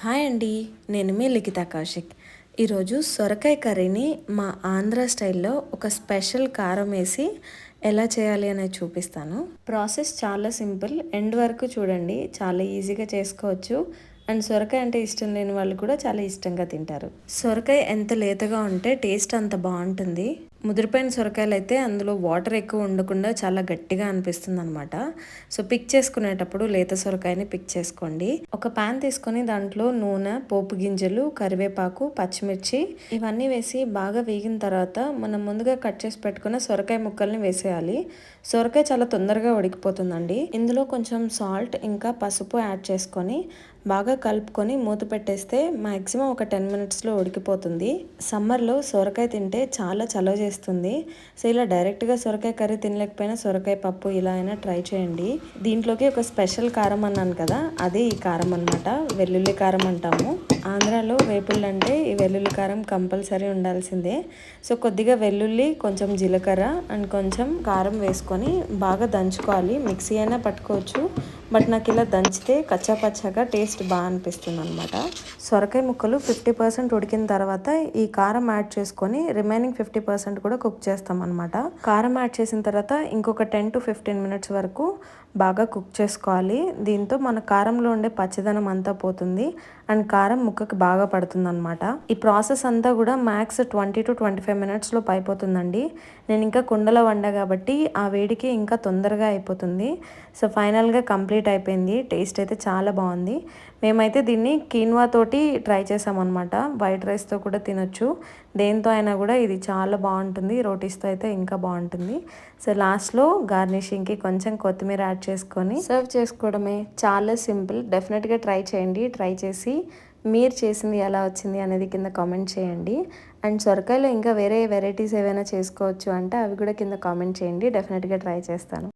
Hi అండి నేను మీ లిఖిత కౌశిక్. ఈరోజు సొరకాయ కర్రీని మా ఆంధ్ర స్టైల్లో ఒక స్పెషల్ కారం వేసి ఎలా చేయాలి అనేది చూపిస్తాను. ప్రాసెస్ చాలా సింపుల్ ఎండ్ వరకు చూడండి చాలా ఈజీగా చేసుకోవచ్చు. అండ్ సొరకాయ అంటే ఇష్టం లేని వాళ్ళు కూడా చాలా ఇష్టంగా తింటారు. సొరకాయ ఎంత లేతగా ఉంటే టేస్ట్ అంత బాగుంటుంది. ముదిరిపోయిన సొరకాయలు అయితే అందులో వాటర్ ఎక్కువ ఉండకుండా చాలా గట్టిగా అనిపిస్తుంది అనమాట సో పిక్ చేసుకునేటప్పుడు లేత సొరకాయని పిక్ చేసుకోండి. ఒక ప్యాన్ తీసుకొని దాంట్లో నూనె పోపు గింజలు కరివేపాకు పచ్చిమిర్చి ఇవన్నీ వేసి బాగా వేగిన తర్వాత మనం ముందుగా కట్ చేసి పెట్టుకున్న సొరకాయ ముక్కల్ని వేసేయాలి. సొరకాయ చాలా తొందరగా ఉడికిపోతుందండి. ఇందులో కొంచెం సాల్ట్ ఇంకా పసుపు యాడ్ చేసుకొని బాగా కలుపుకొని మూత పెట్టేస్తే మ్యాక్సిమం ఒక టెన్ మినిట్స్లో ఉడికిపోతుంది. సమ్మర్లో సొరకాయ తింటే చాలా చలవ చేస్తుంది. సో ఇలా డైరెక్ట్గా సొరకాయ కర్రీ తినలేకపోయినా సొరకాయ పప్పు ఇలా అయినా ట్రై చేయండి. దీంట్లోకి ఒక స్పెషల్ కారం అన్నాను కదా అదే ఈ కారం అనమాట వెల్లుల్లి కారం అంటాము. ఆంధ్రాలో వేపుళ్ళు అంటే ఈ వెల్లుల్లి కారం కంపల్సరీ ఉండాల్సిందే. సో కొద్దిగా వెల్లుల్లి కొంచెం జీలకర్ర అండ్ కొంచెం కారం వేసుకొని బాగా దంచుకోవాలి. మిక్సీ అయినా పట్టుకోవచ్చు. బట్ నాకు ఇలా దంచితే కచ్చా పచ్చాగా టేస్ట్ బాగా అనిపిస్తుంది అనమాట సొరకాయ ముక్కలు ఫిఫ్టీ పర్సెంట్ ఉడికిన తర్వాత ఈ కారం యాడ్ చేసుకొని రిమైనింగ్ ఫిఫ్టీ పర్సెంట్ కూడా కుక్ చేస్తాం అనమాట కారం యాడ్ చేసిన తర్వాత ఇంకొక టెన్ టు ఫిఫ్టీన్ మినిట్స్ వరకు బాగా కుక్ చేసుకోవాలి. దీంతో మన కారంలో ఉండే పచ్చదనం అంతా పోతుంది అండ్ కారం ముక్కకి బాగా పడుతుంది అనమాట ఈ ప్రాసెస్ అంతా కూడా max twenty two twenty five మినిట్స్లో అయిపోతుందండి. నేను ఇంకా కుండలో వండా కాబట్టి ఆ వేడికి ఇంకా తొందరగా అయిపోతుంది. సో ఫైనల్గా కంప్లీట్ అయిపోయింది. టేస్ట్ అయితే చాలా బాగుంది. మేమైతే దీన్ని కీన్వా తోటి ట్రై చేసామన్నమాట. వైట్ రైస్తో కూడా తినొచ్చు. దేంతో అయినా కూడా ఇది చాలా బాగుంటుంది. రోటీస్తో అయితే ఇంకా బాగుంటుంది. సో లాస్ట్లో గార్నిషింగ్కి కొంచెం కొత్తిమీర యాడ్ చేసుకొని సర్వ్ చేసుకోవడమే చాలా సింపుల్. డెఫినెట్గా ట్రై చేయండి. ట్రై చేసి మీరు చేసింది ఎలా వచ్చింది అనేది కింద కామెంట్ చేయండి. అండ్ సొరకాయలో ఇంకా వేరే వెరైటీస్ ఏవైనా చేసుకోవచ్చు అంటే అవి కూడా కింద కామెంట్ చేయండి. డెఫినెట్గా ట్రై చేస్తాను.